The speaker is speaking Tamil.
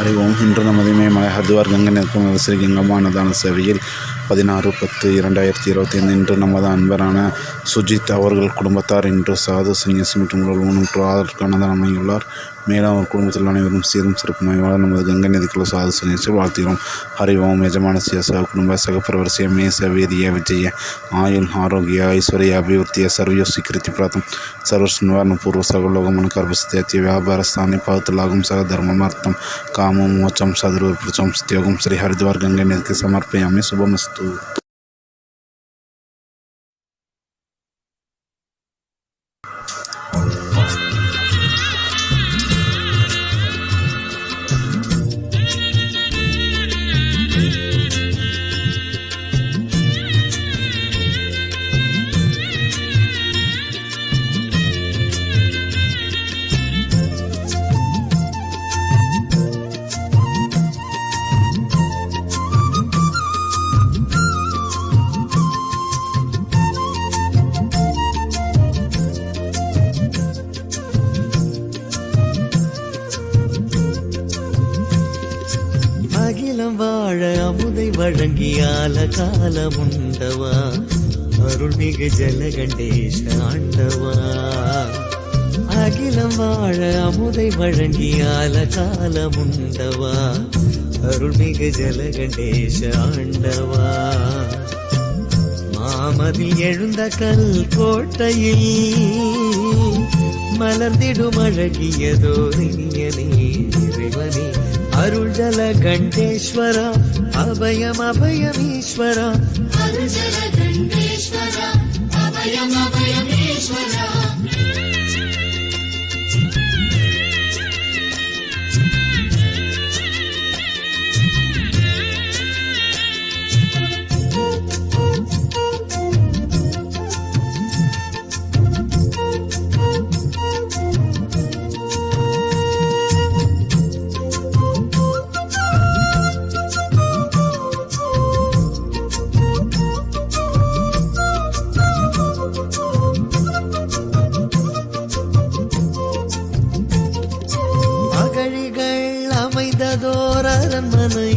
அறிவோம். இன்று நமது இமயமலை ஹரித்வார் கங்கை நிற்கும் ஸ்ரீ கங்கமானதான சேவையில் பதினாறு பத்து இரண்டாயிரத்தி இருபத்தி ஐந்து இன்று நமது அன்பரான சுஜித் அவர்கள் குடும்பத்தார். இன்று சாது சன்னியாசி மற்றும் முன்னூற்று ஆதரவுக்கு அன்னதானம் மேலும் அவர் குடும்பத்தில் அனைவரும் சீரும் சிறப்புமாய் வாழ நமது கங்கை நதிக்குள்ள சாது சிநேச்சு வாழ்த்துகிறோம் ஹரிவோம் எஜமான சியசா குடும்ப சகப்பிரவரசிய மேச வேதிய விஜய ஆயுள் ஆரோக்கிய ஐஸ்வர்ய அபிவிருத்திய சர்வயோ சீக்கிரத்தி பிராத்தம் சர்வஸ்நிவாரண பூர்வ சகலோகமன கர்ப்பசத்திய வியாபார ஸ்தானி பாவத்திலாகும் சக தர்மம் அர்த்தம் காமம் மோச்சம் சதுர்வ பிரச்சம் சத்யோகம் ஸ்ரீ ஹரித்வார் கங்கை நதிக்கு சமர்ப்பயாமி. சுபமஸ்து. அகிலம் வாழ அமுதை வழங்கியால காலம் உண்டவா அருள்மிகு ஜலகண்டேஷ ஆண்டவா? அகிலம் வாழ அமுதை வழங்கியால காலம் உண்டவா அருள்மிகு ஜலகண்டேஷ ஆண்டவா? மாமதில் எழுந்த கல் கோட்டையில் மலர்ந்திடும் அழகியதோ இனியனே இறைவனே அருள் ஜல கண்டேஸ்வரா அபயம் அபயம் ஈஸ்வரா அருஜல கண்டேஸ்வர அபயம் அபயமேஸ்வர கழிகள் அமைந்ததோர் அரண்மனை